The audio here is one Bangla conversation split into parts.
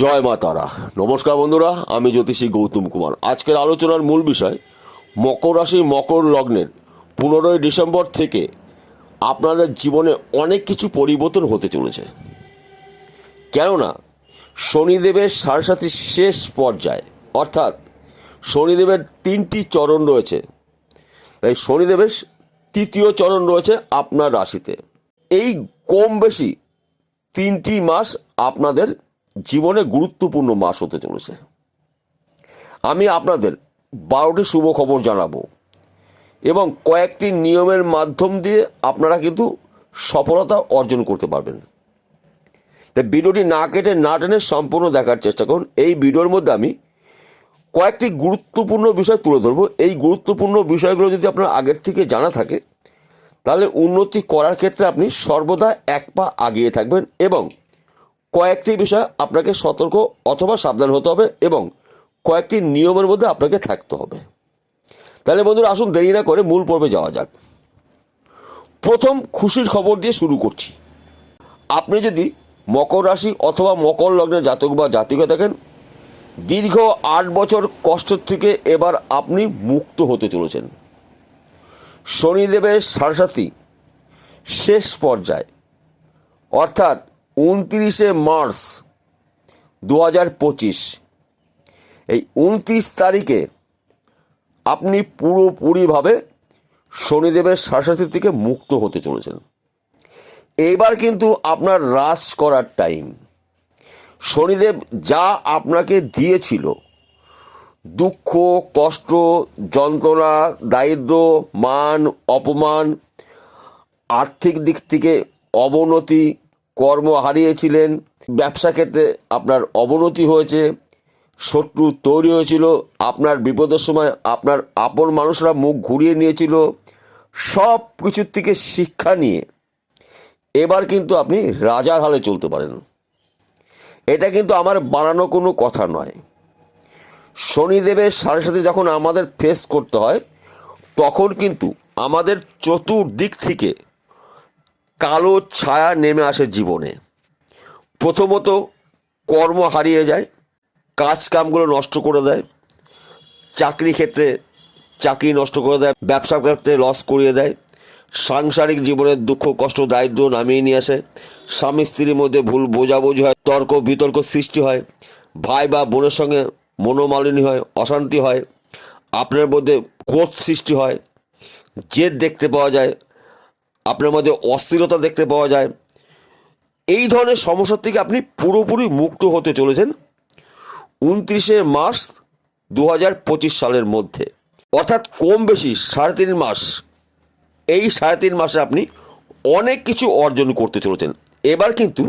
জয় মা তারা। নমস্কার বন্ধুরা, আমি জ্যোতিষী গৌতম কুমার। আজকের আলোচনার মূল বিষয়, মকর রাশি মকর লগ্নের পনেরোই ডিসেম্বর থেকে আপনাদের জীবনে অনেক কিছু পরিবর্তন হতে চলেছে। কেননা, শনিদেবের সারসাথী শেষ পর্যায়ে, অর্থাৎ শনিদেবের তিনটি চরণ রয়েছে। তাই শনিদেবের তৃতীয় চরণ রয়েছে আপনার রাশিতে। এই কম বেশি তিনটি মাস আপনাদের জীবনে গুরুত্বপূর্ণ মাস হতে চলেছে। আমি আপনাদের বারোটি শুভ খবর জানাব এবং কয়েকটি নিয়মের মাধ্যম দিয়ে আপনারা কিন্তু সফলতা অর্জন করতে পারবেন। তাই ভিডিওটি না কেটে না টেনে সম্পূর্ণ দেখার চেষ্টা করুন। এই ভিডিওর মধ্যে আমি কয়েকটি গুরুত্বপূর্ণ বিষয় তুলে ধরবো। এই গুরুত্বপূর্ণ বিষয়গুলো যদি আপনার আগের থেকে জানা থাকে, তাহলে উন্নতি করার ক্ষেত্রে আপনি সর্বদা এক পা আগিয়ে থাকবেন এবং কয়েকটি বিষয় আপনাকে সতর্ক অথবা সাবধান হতে হবে এবং কয়েকটি নিয়মের মধ্যে আপনাকে থাকতে হবে। তাহলে বন্ধুরা, আসুন দেরি না করে মূল পর্বে যাওয়া যাক। প্রথম খুশির খবর দিয়ে শুরু করছি। আপনি যদি মকর রাশি অথবা মকর লগ্নের জাতক বা জাতিকা থাকেন, দীর্ঘ আট বছর কষ্টের থেকে এবার আপনি মুক্ত হতে চলেছেন। শনিদেবের সারসাথী শেষ পর্যায়ে। অর্থাৎ উনত্রিশে মার্চ দু হাজার পঁচিশ। এই উনত্রিশ তারিখে আপনি পুরোপুরিভাবে শনিদেবের সারসাথী থেকে মুক্ত হতে চলেছেন। এইবার কিন্তু আপনার হ্রাস করার টাইম শনিদেব যা আপনাকে দিয়েছিল, দুঃখ, কষ্ট, যন্ত্রণা, দারিদ্র, মান, অপমান, আর্থিক দিক থেকে অবনতি কর্ম হারিয়েছিলেন, ব্যবসা ক্ষেত্রে আপনার অবনতি হয়েছে, শত্রু তৈরি হয়েছিল, আপনার বিপদের সময় আপনার আপন মানুষরা মুখ ঘুরিয়ে নিয়েছিল সব কিছুর থেকে শিক্ষা নিয়ে। এবার কিন্তু আপনি রাজার হালে চলতে পারেন। এটা কিন্তু আমার বানানো কোনো কথা নয়। শনিদেবের সাথে সাথে যখন আমাদের ফেস করতে হয়, তখন কিন্তু আমাদের চতুর্দিক থেকে কালো ছায়া নেমে আসে জীবনে। প্রথমত কর্ম হারিয়ে যায়, কাজ কামগুলো নষ্ট করে দেয়, চাকরি ক্ষেত্রে চাকরি নষ্ট করে দেয়, ব্যবসা ক্ষেত্রে লস করিয়ে দেয়, সাংসারিক জীবনের দুঃখ, কষ্ট দারিদ্র নামিয়ে নিয়ে আসে, স্বামী স্ত্রীর মধ্যে ভুল বোঝাবুঝি হয়, তর্ক, বিতর্ক সৃষ্টি হয়, ভাই বা বোনের সঙ্গে মনোমালিনী হয়, অশান্তি হয়, আপনার মধ্যে ক্রোধ সৃষ্টি হয়, জেদ দেখতে পাওয়া যায় আপনার মধ্যে অস্থিরতা দেখতে পাওয়া যায়। এই ধরনের সমস্যার থেকে আপনি পুরোপুরি মুক্ত হতে চলেছেন উনত্রিশে মার্চ দু হাজার পঁচিশ সালের মধ্যে। অর্থাৎ কম বেশি সাড়ে তিন মাস। এই সাড়ে তিন মাসে আপনি অনেক কিছু অর্জন করতে চলেছেন। এবার কিন্তু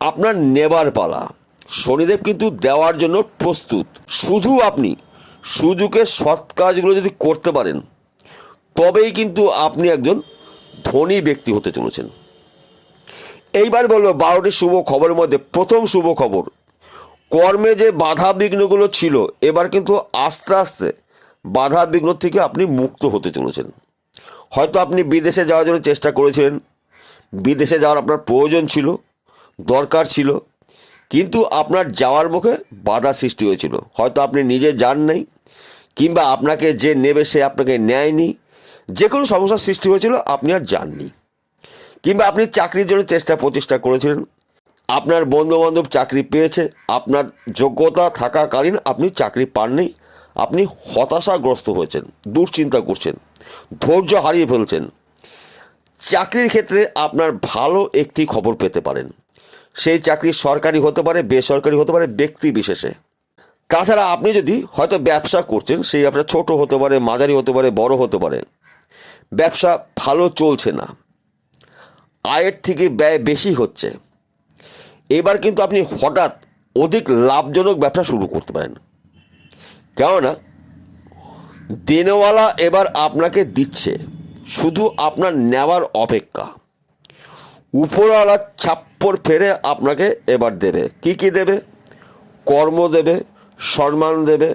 আপনার নেবার পালা। শনিদেব কিন্তু দেওয়ার জন্য প্রস্তুত। শুধু আপনি সুযোগের সৎ কাজগুলো যদি করতে পারেন, তবেই কিন্তু আপনি একজন ধনী ব্যক্তি হতে চলেছেন। এইবার বলব, বারোটি শুভ খবরের মধ্যে প্রথম শুভ খবর, কর্মে যে বাধা বিঘ্নগুলো ছিল, এবার কিন্তু আস্তে আস্তে বাধা বিঘ্ন থেকে আপনি মুক্ত হতে চলেছেন। হয়তো আপনি বিদেশে যাওয়ার জন্য চেষ্টা করেছিলেন, বিদেশে যাওয়ার আপনার প্রয়োজন ছিল, দরকার ছিল, কিন্তু আপনার যাওয়ার মুখে বাধা সৃষ্টি হয়েছিল। হয়তো আপনি নিজে যান নাই, কিংবা আপনাকে যে নেবে সে আপনাকে নেয়নি যে কোনো সমস্যার সৃষ্টি হয়েছিল, আপনি আর যাননি। কিংবা আপনি চাকরির জন্য চেষ্টা প্রচেষ্টা করেছিলেন, আপনার বন্ধুবান্ধব চাকরি পেয়েছে, আপনার যোগ্যতা থাকাকালীন আপনি চাকরি পাননি, আপনি হতাশাগ্রস্ত হয়েছেন, দুশ্চিন্তা করছেন, ধৈর্য হারিয়ে ফেলছেন। চাকরির ক্ষেত্রে আপনার ভালো একটি খবর পেতে পারেন। সেই চাকরি সরকারি হতে পারে, বেসরকারি হতে পারে, ব্যক্তি বিশেষে। তাছাড়া আপনি যদি হয়তো ব্যবসা করছেন, সেই ব্যবসা ছোট হতে পারে, মাঝারি হতে পারে, বড় হতে পারে ব্যবসা ভালো চলছে না। আয়ের থেকে ব্যয় বেশি হচ্ছে। এবার কিন্তু আপনি হঠাৎ অধিক লাভজনক ব্যবসা শুরু করতে পারেন। কেননা, দেনওয়ালা এবার আপনাকে দিচ্ছে, শুধু আপনার নেওয়ার অপেক্ষা। উপরওয়ালা ছাপ্পর ফেরে আপনাকে এবার দেবে। কি কি দেবে? কর্ম দেবে, সম্মান দেবে,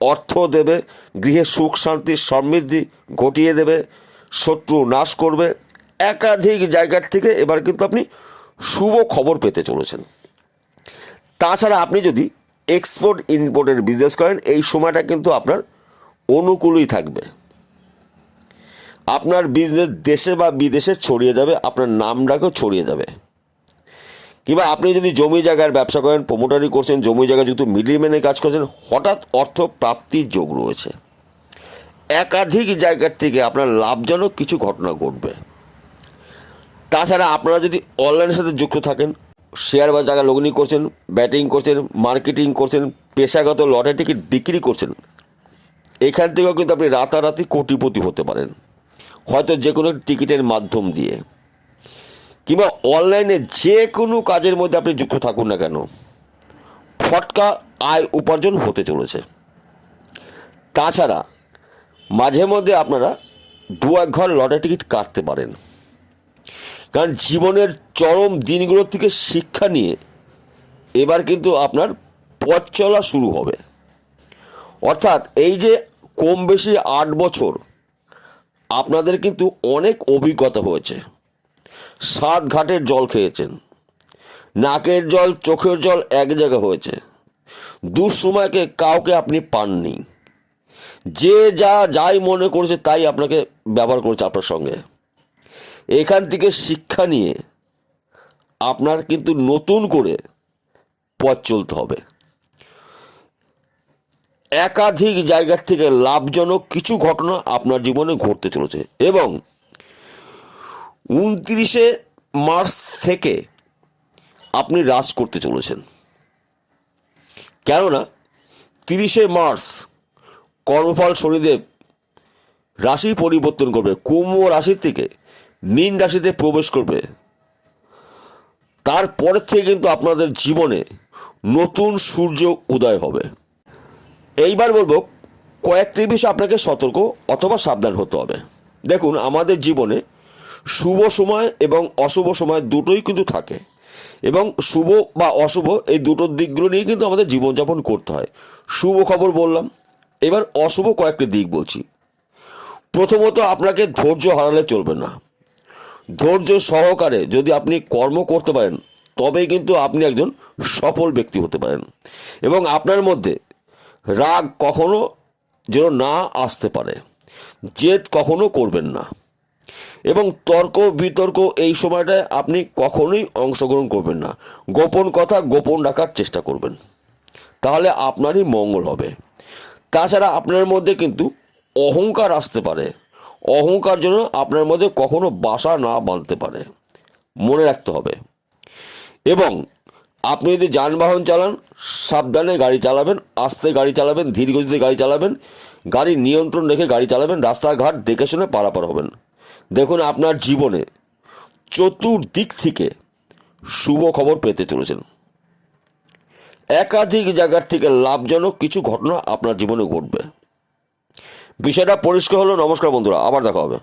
অর্থ দেবে, গৃহে সুখ শান্তি সমৃদ্ধি ঘটিয়ে দেবে শত্রু নাশ করবে। একাধিক জায়গার থেকে এবার কিন্তু আপনি শুভ খবর পেতে চলেছেন। তাছাড়া আপনি যদি এক্সপোর্ট ইম্পোর্টের বিজনেস করেন, এই সময়টা কিন্তু আপনার অনুকূলই থাকবে। আপনার বিজনেস দেশে বা বিদেশে ছড়িয়ে যাবে, আপনার নামটাকেও ছড়িয়ে যাবে। কিংবা আপনি যদি জমি জায়গার ব্যবসা করেন প্রমোটারি করছেন, জমি জায়গায় যুক্ত মিডিলম্যানে কাজ করছেন, হঠাৎ অর্থ প্রাপ্তির যোগ রয়েছে। একাধিক জায়গার থেকে আপনার লাভজনক কিছু ঘটনা ঘটবে। তাছাড়া আপনারা যদি অনলাইনের সাথে যুক্ত থাকেন, শেয়ার বা জায়গা লগ্নি করছেন, ব্যাটিং করছেন, মার্কেটিং করছেন, পেশাগত লটারি টিকিট বিক্রি করছেন, এখান থেকেও কিন্তু আপনি রাতারাতি কোটিপতি হতে পারেন। হয়তো যে কোনো টিকিটের মাধ্যম দিয়ে। কিংবা অনলাইনে যে কোনো কাজের মধ্যে আপনি যুক্ত থাকুন না কেন, ফটকা আয় উপার্জন হতে চলেছে। তাছাড়া মাঝে মধ্যে আপনারা দু এক ঘর লটারি টিকিট কাটতে পারেন। কারণ জীবনের চরম দিনগুলোর থেকে শিক্ষা নিয়ে এবার কিন্তু আপনার পথ চলা শুরু হবে। অর্থাৎ এই যে কম বেশি আট বছর, আপনাদের কিন্তু অনেক অভিজ্ঞতা হয়েছে। সাত ঘাটের জল খেয়েছেন, নাকের জল, চোখের জল এক জায়গা হয়েছে। দুঃসময়কে কাউকে আপনি পাননি। যে যা, যাই মনে করেছে তাই আপনাকে ব্যবহার করেছে আপনার সঙ্গে। এখান থেকে শিক্ষা নিয়ে আপনার কিন্তু নতুন করে পথ চলতে হবে। একাধিক জায়গার থেকে লাভজনক কিছু ঘটনা আপনার জীবনে ঘটতে চলেছে এবং উনত্রিশে মার্চ থেকে আপনি হ্রাস করতে চলেছেন। কেননা, তিরিশে মার্চ কর্মফল শনিদেব রাশি পরিবর্তন করবে, কুম্ভ রাশি থেকে মীন রাশিতে প্রবেশ করবে। তারপরের থেকে কিন্তু আপনাদের জীবনে নতুন সূর্য উদয় হবে। এইবার বলব, কয়েকটি বিষয় আপনাকে সতর্ক অথবা সাবধান হতে হবে। দেখুন, আমাদের জীবনে শুভ সময় এবং অশুভ সময় দুটোই কিন্তু থাকে এবং শুভ বা অশুভ এই দুটোর দিকগুলো নিয়ে কিন্তু আমাদের জীবনযাপন করতে হয়। শুভ খবর বললাম এবার অশুভ কয়েকটি দিক বলছি। প্রথমত, আপনাকে ধৈর্য হারালে চলবে না। ধৈর্য সহকারে যদি আপনি কর্ম করতে পারেন, তবেই কিন্তু আপনি একজন সফল ব্যক্তি হতে পারেন এবং আপনার মধ্যে রাগ কখনো যেন না আসতে পারে, জেদ কখনো করবেন না এবং তর্ক, বিতর্ক এই সময়টায় আপনি কখনোই অংশগ্রহণ করবেন না। গোপন কথা গোপন রাখার চেষ্টা করবেন। তাহলে আপনারই মঙ্গল হবে। তাছাড়া আপনার মধ্যে কিন্তু অহংকার আসতে পারে। অহংকার জন্য আপনার মধ্যে কখনো বাসা না বাঁধতে পারে। মনে রাখতে হবে। এবং আপনি যদি যানবাহন চালান, সাবধানে গাড়ি চালাবেন, আস্তে গাড়ি চালাবেন, ধীর গতিতে গাড়ি চালাবেন, গাড়ি নিয়ন্ত্রণ রেখে গাড়ি চালাবেন, রাস্তাঘাট দেখে শুনে পারাপার হবেন। দেখুন, আপনার জীবনে চতুর্দিক থেকে শুভ খবর পেতে চলেছেন। একাধিক জায়গার থেকে লাভজনক কিছু ঘটনা আপনার জীবনে ঘটবে। বিষয়টা পরিষ্কার হলো, নমস্কার বন্ধুরা, আবার দেখা হবে।